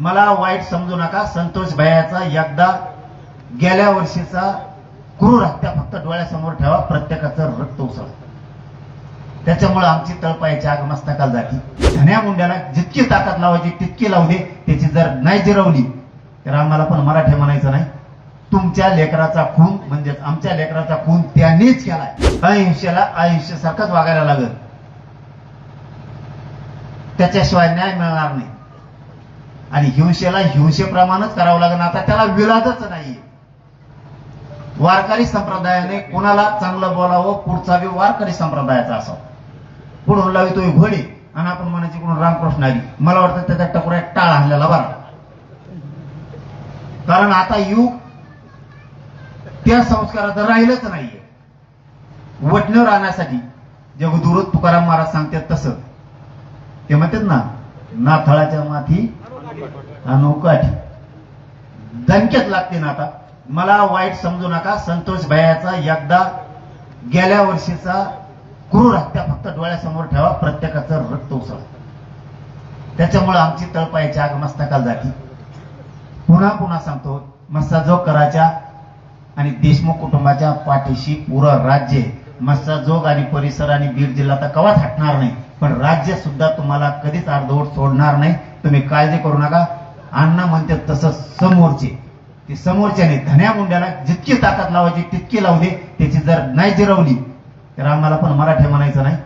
मला वाईट समजू नका संतोष भैयाचा एकदा गेल्या वर्षीचा क्रूर हत्या फक्त डोळ्यासमोर ठेवा प्रत्येकाचं रक्त उसळ. त्याच्यामुळे आमची तळपायाची आग मस्तकाला जाती. धन्या मुंड्याला जितकी ताकद लावायची तितकी लावू दे. त्याची जर नाही जिरवली तर आम्हाला पण मराठी म्हणायचं नाही. तुमच्या लेकराचा खून म्हणजेच आमच्या लेकराचा खून त्यानेच केलाय. अहिंसेला अहिंसेसारखंच वागायला लागत त्याच्याशिवाय न्याय मिळणार नाही. आणि हिंसेला हिंसेप्रमाणेच करावं लागेल. आता त्याला विलाजच नाही वारकरी संप्रदायाने कुणाला चांगलं बोलावं पुढचा बी वारकरी संप्रदायाचा असावा. पुढून लावी तो घोडी? आणि आपण म्हणायची कोण रामकृष्ण आली? मला वाटतं त्याच्या टकुरा टाळ आणलेला बरा. कारण आता युग त्या संस्काराचं राहिलंच नाहीये. वटणं राहण्यासाठी जगदुरत तुकाराम महाराज सांगतात तसं. ते म्हणतात ना नाथळाच्या माथी अनोकाठी दणक्यात लागते ना आता. मला वाईट समजू नका. संतोष भयाचा एकदा गेल्या वर्षीचा क्रूर हत्या फक्त डोळ्यासमोर ठेवा. प्रत्येकाचं रक्त उसळ. त्याच्यामुळे आमची तळपायची आग मस्तकाल जाती. पुन्हा पुन्हा सांगतो मस्साजोग कराच्या आणि देशमुख कुटुंबाच्या पाठीशी पुरं राज्य आहे. मस्साजोग आणि परिसर आणि बीड जिल्हा तर कवाच हटणार नाही. पण राज्य सुद्धा तुम्हाला कधीच अर्धवट सोडणार नाही. तुम्ही काळजी करू नका. अण्णा म्हणतात तसं समोरचे. ते समोरच्याने धन्या मुंड्याला जितकी ताकद लावायची तितकी लावू दे. त्याची जर नाही जिरवली तर आम्हाला पण मराठी म्हणायचं नाही.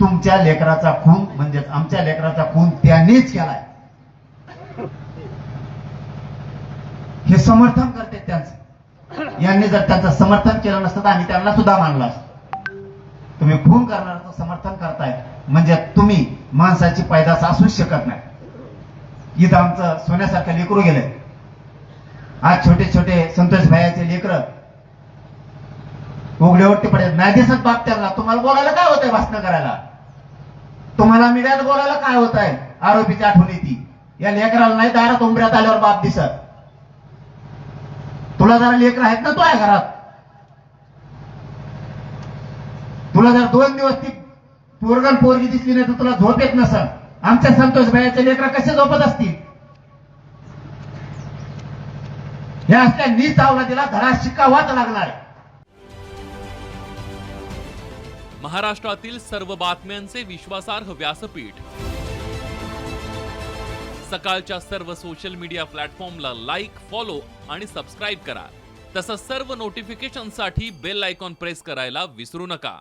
तुमच्या लेकराचा खून म्हणजेच आमच्या लेकराचा खून त्यांनीच केलाय. हे समर्थन करते त्यांचं. यांनी जर त्यांचं समर्थन केलं नसतं तर आम्ही त्यांना सुद्धा मानलं असतं. तुम्ही खून करणाऱ्याचं समर्थन करताय. म्हणजे तुम्ही माणसाची पैदास असूच शकत नाही. इथं आमचं सोन्यासारखं लेकरू गेलंय. आज छोटे छोटे संतोष भाईचे लेकर उघड्यावरती पडेल नाही दिसत बाप त्यांना. तुम्हाला बोलायला काय होतंय भाषण करायला? तुम्हाला मीडियात बोलायला काय होत आहे आरोपीची आठवण येते. या लेकराला नाही दारात उंबऱ्यात आल्यावर बाप दिसत. तुला जरा लेकर आहेत ना तो आहे घरात? तुला जर दोन दिवस ती पोरगण पोरगी दिसली नाही तर तुला झोप येत नसल. आमच्या संतोष भाईचे लेकर कसे झोपत असतील? या असल्या नीच अवलादीला धडा शिकावाच लागणार महाराष्ट्रातील सर्व बातम्यांचे विश्वासार्ह व्यासपीठ. सकाळच्या सर्व सोशल मीडिया प्लॅटफॉर्मला लाईक फॉलो आणि सबस्क्राईब करा. तसंच सर्व नोटिफिकेशनसाठी बेल आयकॉन प्रेस करायला विसरू नका.